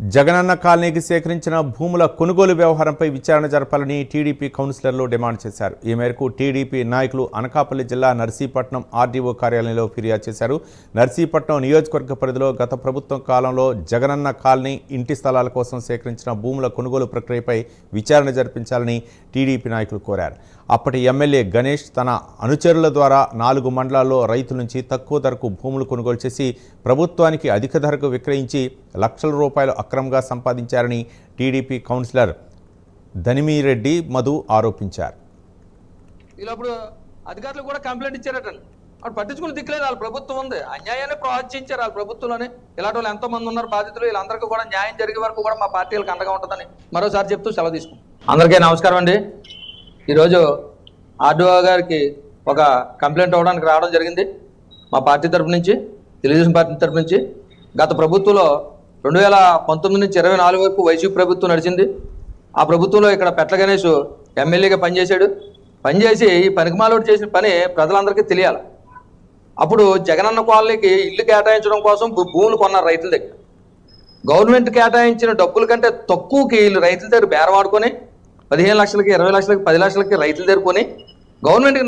జగనన్న కాలనీకి సేకరించిన భూముల కొనుగోలు వ్యవహారంపై విచారణ జరపాలని టీడీపీ కౌన్సిలర్లు డిమాండ్ చేశారు. ఈ మేరకు టీడీపీ నాయకులు అనకాపల్లి జిల్లా నర్సీపట్నం ఆర్డీఓ కార్యాలయంలో ఫిర్యాదు చేశారు. నర్సీపట్నం నియోజకవర్గ పరిధిలో గత ప్రభుత్వం కాలంలో జగనన్న కాలనీ ఇంటి స్థలాల కోసం సేకరించిన భూముల కొనుగోలు ప్రక్రియపై విచారణ జరిపించాలని టీడీపీ నాయకులు కోరారు. అప్పటి ఎమ్మెల్యే గణేష్ తన అనుచరుల ద్వారా నాలుగు మండలాల్లో రైతు నుంచి తక్కువ ధరకు భూములు కొనుగోలు చేసి ప్రభుత్వానికి అధిక ధరకు విక్రయించి లక్షల రూపాయలు అక్రమంగా సంపాదించారని టీడీపీ కౌన్సిలర్ ధనిమిరెడ్డి మధు ఆరోపించారు. వీళ్ళప్పుడు అధికారులు కూడా కంప్లైంట్ ఇచ్చారట. అప్పుడు పట్టించుకుని దిక్కులేదు వాళ్ళ ప్రభుత్వం ఉంది. అన్యాయాన్ని ప్రోత్సహించారు. వాళ్ళ ప్రభుత్వంలోనే ఇలాంటి వాళ్ళు ఎంతో మంది ఉన్నారు బాధితులు. వీళ్ళందరికీ కూడా న్యాయం జరిగే వరకు కూడా మా పార్టీలకు అండగా ఉంటుందని మరోసారి చెప్తూ సెలవు తీసుకుంటాం అందరికీ నమస్కారం అండి. ఈరోజు ఆర్డీఓ గారికి ఒక కంప్లైంట్ అవ్వడానికి రావడం జరిగింది. మా పార్టీ తరపు నుంచి తెలుగుదేశం పార్టీ తరపు నుంచి. గత ప్రభుత్వంలో రెండు వేల పంతొమ్మిది నుంచి ఇరవై నాలుగు వరకు వైసీపీ ప్రభుత్వం నడిచింది. ఆ ప్రభుత్వంలో ఇక్కడ పెట్ల గణేష్ ఎమ్మెల్యేగా పనిచేశాడు. పనిచేసి ఈ పనికిమాలోడు చేసిన పని ప్రజలందరికీ తెలియాలి. అప్పుడు జగనన్న కాలనీకి ఇల్లు కేటాయించడం కోసం భూములు కొన్నారు రైతుల దగ్గర. గవర్నమెంట్ కేటాయించిన డబ్బుల కంటే తక్కువకి వీళ్ళు రైతుల దగ్గర బేరమాడుకొని పదిహేను లక్షలకి ఇరవై లక్షలకి పది లక్షలకి రైతులు తెరుకొని గవర్నమెంట్ గవర్నమెంట్కి